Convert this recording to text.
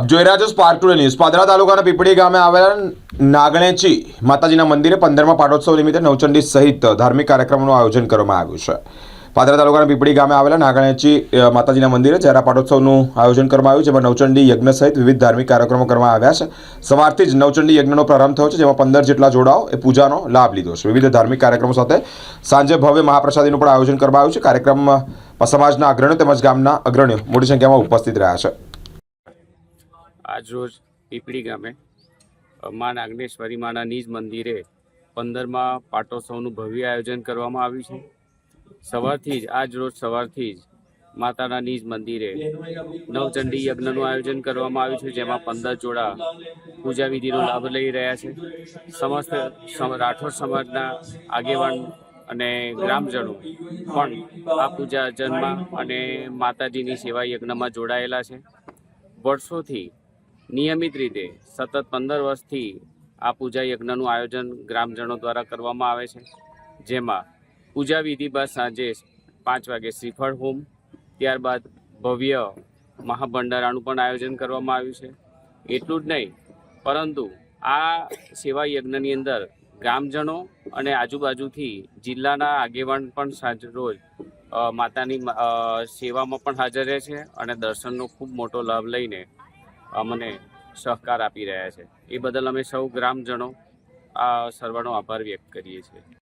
આપ જોઈ રહ્યા છો સ્પાર્ક ટુડે ન્યૂઝ પાદરા તાલુકાના પીપળી ગામે આવેલા નાગણેચી માતાજીના મંદિરે પંદરમા પાટોત્સવ નિમિત્તે નવચંડી સહિત ધાર્મિક કાર્યક્રમોનું આયોજન કરવામાં આવ્યું છે પાદરા તાલુકાના પીપળી ગામે આવેલા નાગણેચી માતાજીના મંદિરે ચહેરા પાટોત્સવનું આયોજન કરવામાં આવ્યું જેમાં નવચંડી યજ્ઞ સહિત વિવિધ ધાર્મિક કાર્યક્રમો કરવામાં આવ્યા છે સવારથી જ નવચંડી યજ્ઞનો પ્રારંભ થયો છે, જેમાં પંદર જેટલા જોડાઓ એ પૂજાનો લાભ લીધો છે. વિવિધ ધાર્મિક કાર્યક્રમો સાથે સાંજે ભવ્ય મહાપ્રસાદીનું પણ આયોજન કરવામાં આવ્યું છે. કાર્યક્રમમાં સમાજના અગ્રણીઓ તેમજ ગામના અગ્રણીઓ મોટી સંખ્યામાં ઉપસ્થિત રહ્યા છે. આજરોજ પીપળી ગામે મા નાગનેશ્વરી માના નિજ મંદિરે પંદરમાં પાટોત્સવનું ભવ્ય આયોજન કરવામાં આવ્યું છે. સવારથી જ આજ રોજ સવારથી જ માતાના નિજ મંદિરે નવચંડી યજ્ઞનું આયોજન કરવામાં આવ્યું છે, જેમાં પંદર જોડા પૂજા વિધિનો લાભ લઈ રહ્યા છે. સમસ્ત સમ- રાઠોડ સમાજના આગેવાન અને ગ્રામજનો પણ આ પૂજા અર્ચનમાં અને માતાજીની સેવા યજ્ઞમાં જોડાયેલા છે. વર્ષોથી નિયમિત રીતે સતત પંદર વર્ષથી આ પૂજા યજ્ઞનું આયોજન ગ્રામજનો દ્વારા કરવામાં આવે છે. જેમાં પૂજા વિધિ બાદ સાંજે પાંચ વાગે શ્રીફળ હોમ, ત્યારબાદ ભવ્ય મહાભંડારાનું પણ આયોજન કરવામાં આવ્યું છે. એટલું જ નહીં, પરંતુ આ સેવા યજ્ઞની અંદર ગ્રામજનો અને આજુબાજુથી જિલ્લાના આગેવાન પણ સાંજ રોજ માતાની સેવામાં પણ હાજર રહે છે અને દર્શનનો ખૂબ મોટો લાભ લઈને અમને સહકાર આપી રહ્યા છે. એ બદલ અમે સૌ ગ્રામજનો આ સર્વનો આભાર વ્યક્ત કરીએ છીએ.